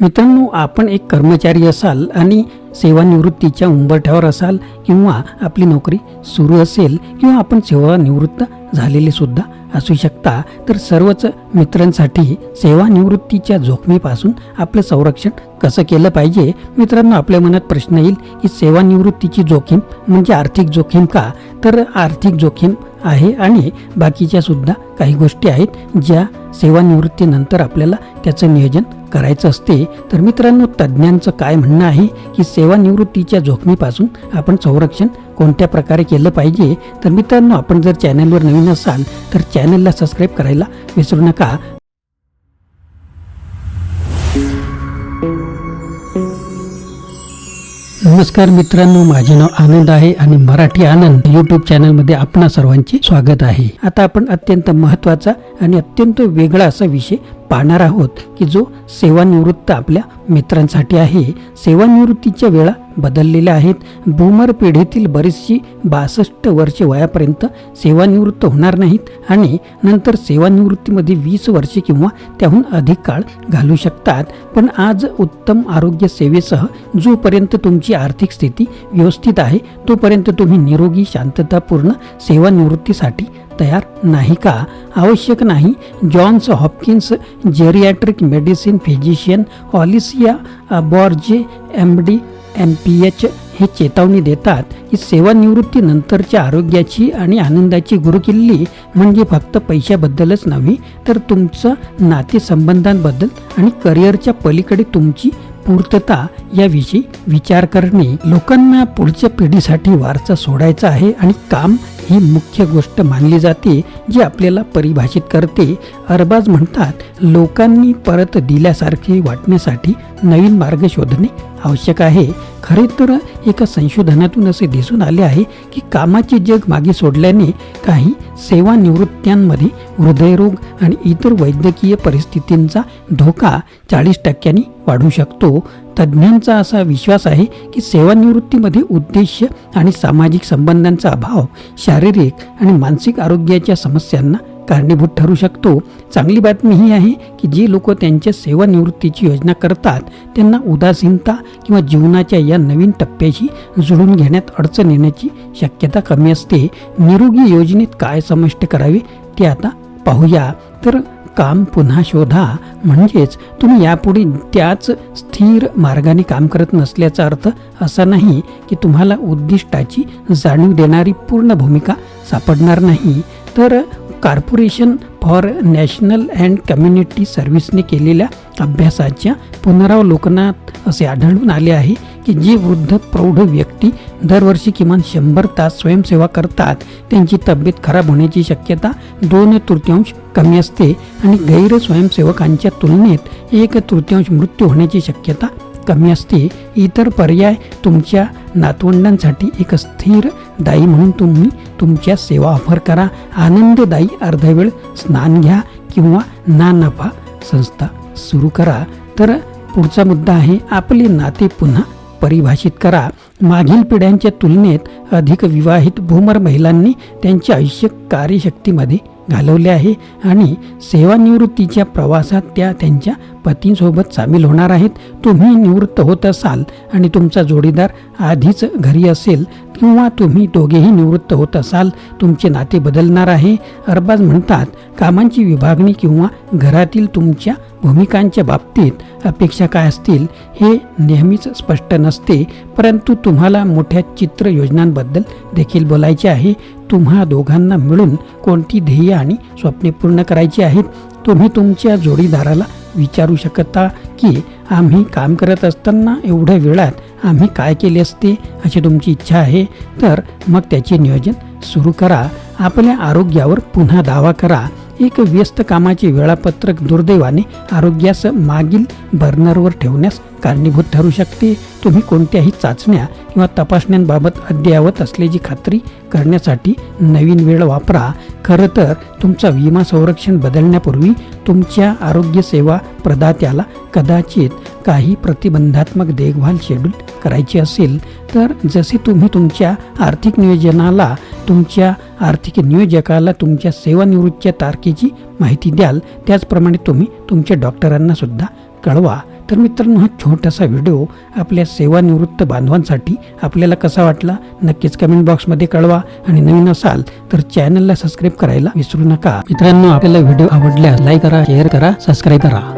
मित्रांनो आपण एक कर्मचारी असाल आणि सेवानिवृत्तीच्या उंबरठ्यावर असाल किंवा आपली नोकरी सुरू असेल किंवा आपण सेवानिवृत्त झालेले सुद्धा असू शकता तर सर्वच मित्रांसाठी सेवानिवृत्तीच्या जोखमीपासून आपलं संरक्षण कसं केलं पाहिजे? मित्रांनो आपल्या मनात प्रश्न येईल की सेवानिवृत्तीची जोखीम म्हणजे आर्थिक जोखीम का? तर आर्थिक जोखीम आहे आणि बाकीच्या सुद्धा काही गोष्टी आहेत ज्या सेवानिवृत्तीनंतर आपल्याला त्याचं नियोजन करायचं असते. तर मित्रांनो तज्ज्ञांचं काय म्हणणं आहे की सेवानिवृत्तीच्या जोखमीपासून आपण संरक्षण कोणत्या प्रकारे केलं पाहिजे तर मित्रांनो आपण जर चॅनलवर नवीन असाल तर चॅनलला सबस्क्राईब करायला विसरू नका. नमस्कार मित्रांनो माझे नाव आनंद आहे आणि मराठी आनंद युट्यूब चॅनलमध्ये आपणा सर्वांचे स्वागत आहे. आता आपण अत्यंत महत्त्वाचा आणि अत्यंत वेगळा असा विषय पाहणार आहोत की जो सेवानिवृत्त आपल्या मित्रांसाठी आहे सेवानिवृत्तीच्या वेळा बदललेल्या आहेत. बूमर पिढीतील बरीचशी बासष्ट वर्षे वयापर्यंत सेवानिवृत्त होणार नाहीत आणि नंतर सेवानिवृत्तीमध्ये वीस वर्षे किंवा त्याहून अधिक काळ घालू शकतात. पण आज उत्तम आरोग्य सेवेसह जोपर्यंत तुमची आर्थिक स्थिती व्यवस्थित आहे तोपर्यंत तुम्ही निरोगी शांततापूर्ण सेवानिवृत्तीसाठी तयार नाही का? आवश्यक नाही. Johns Hopkins geriatric medicine physician Alicia बॉर्जे M D M P H हे चेतावणी देतात की सेवानिवृत्तीनंतरच्या आरोग्याची आणि आनंदाची गुरुकिल्ली म्हणजे फक्त पैशाबद्दलच नव्हे तर तुमचं नातेसंबंधांबद्दल आणि करिअरच्या पलीकडे तुमची पूर्तता याविषयी विचार करणे लोकांना पुढच्या पिढीसाठी वारसा सोडायचा आहे आणि काम ही मुख्य गोष्ट मानली जाते जी आपल्याला परिभाषित करते. अरबाज म्हणतात लोकांनी परत दिल्यासारखे वाटण्यासाठी नवीन मार्ग शोधणे आवश्यक आहे. खरे तर एका संशोधनातून असे दिसून आले आहे की कामाचे जग मागे सोडल्याने काही सेवानिवृत्त्यांमध्ये हृदयरोग आणि इतर वैद्यकीय परिस्थितींचा धोका चाळीस टक्क्यांनी वाढू शकतो. तज्ज्ञांचा असा विश्वास आहे की सेवानिवृत्तीमध्ये उद्देश आणि सामाजिक संबंधांचा अभाव शारीरिक आणि मानसिक आरोग्याच्या समस्यांना कारणीभूत ठरू शकतो. चांगली बातमी ही आहे की जे लोक त्यांच्या सेवानिवृत्तीची योजना करतात त्यांना उदासीनता किंवा जीवनाच्या या नवीन टप्प्याशी जुळून घेण्यात अडचण येण्याची शक्यता कमी असते. निरोगी योजनेत काय समाविष्ट करावे ते आता पाहूया. तर काम पुन्हा शोधा. म्हणजेच तुम्ही यापुढे त्याच स्थिर मार्गाने काम करत नसल्याचा अर्थ असा नाही की तुम्हाला उद्दिष्टाची जाणीव देणारी पूर्ण भूमिका सापडणार नाही. तर corporation for national and community सर्व्हिसने केलेल्या अभ्यासाच्या पुनरावलोकनात असे आढळून आले आहे की जे वृद्ध प्रौढ व्यक्ती दरवर्षी किमान शंभर तास स्वयंसेवा करतात त्यांची तब्येत खराब होण्याची शक्यता दोन तृतीयांश कमी असते आणि गैर स्वयंसेवकांच्या तुलनेत एक तृतीयांश मृत्यू होण्याची शक्यता कमी असते. इतर पर्याय तुमच्या नातवंडांसाठी एक स्थिर दाई म्हणून तुम्ही तुमच्या सेवा ऑफर करा. आनंददायी अर्धवेळ स्नान घ्या किंवा ना नफा संस्था सुरू करा. तर पुढचा मुद्दा आहे आपले नाते पुन्हा परिभाषित करा. मागील पिढ्यांच्या तुलनेत अधिक विवाहित भूमर महिलांनी त्यांचे आयुष्य कार्यशक्तीमध्ये घालवले आहे आणि सेवानिवृत्तीच्या प्रवासात त्या त्यांच्या पतींसोबत सामील होणार आहेत. तुम्ही निवृत्त होत असाल आणि तुमचा जोडीदार आधीच घरी असेल किंवा तुम्ही दोघेही निवृत्त होत असाल तुमचे नाते बदलणार आहे. अरबाज म्हणतात कामांची विभागणी किंवा घरातील तुमच्या भूमिकांच्या बाबतीत अपेक्षा काय असतील हे नेहमीच स्पष्ट नसते. परंतु तुम्हाला मोठ्या चित्र योजनांबद्दल देखील बोलायचे आहे. तुम्हा दोघांना मिळून कोणती ध्येय आणि स्वप्ने पूर्ण करायची आहेत तुम्ही तुमच्या जोडीदाराला विचारू शकता की आम्ही काम करत असताना एवढ्या वेळात आम्ही काय केले असते अशी तुमची इच्छा आहे तर मग त्याचे नियोजन सुरू करा. आपल्या आरोग्यावर पुन्हा दावा करा. एक व्यस्त कामाचे वेळापत्रक दुर्दैवाने आरोग्यास मागील बर्नरवर ठेवण्यास कारणीभूत ठरू शकते. तुम्ही कोणत्याही चाचण्या किंवा तपासण्यांबाबत अद्ययावत असल्याची खात्री करण्यासाठी नवीन वेळ वापरा. खरं तर तुमचा विमा संरक्षण बदलण्यापूर्वी तुमच्या आरोग्यसेवा प्रदात्याला कदाचित काही प्रतिबंधात्मक देखभाल शेड्यूल करायची असेल तर जसे तुम्ही तुमच्या आर्थिक नियोजनाला तुमच्या आर्थिक नियोजकाला तुमच्या सेवानिवृत्तीच्या तारखेची माहिती द्याल त्याचप्रमाणे तुम्ही तुमच्या डॉक्टरांना सुद्धा कळवा. तर मित्रांनो हा छोटासा व्हिडिओ आपल्या सेवानिवृत्त बांधवांसाठी आपल्याला कसा वाटला नक्कीच कमेंट बॉक्समध्ये कळवा. आणि नवीन असाल तर चॅनलला सबस्क्राईब करायला विसरू नका. मित्रांनो आपल्याला व्हिडिओ आवडल्यास लाईक करा शेअर करा सबस्क्राईब करा.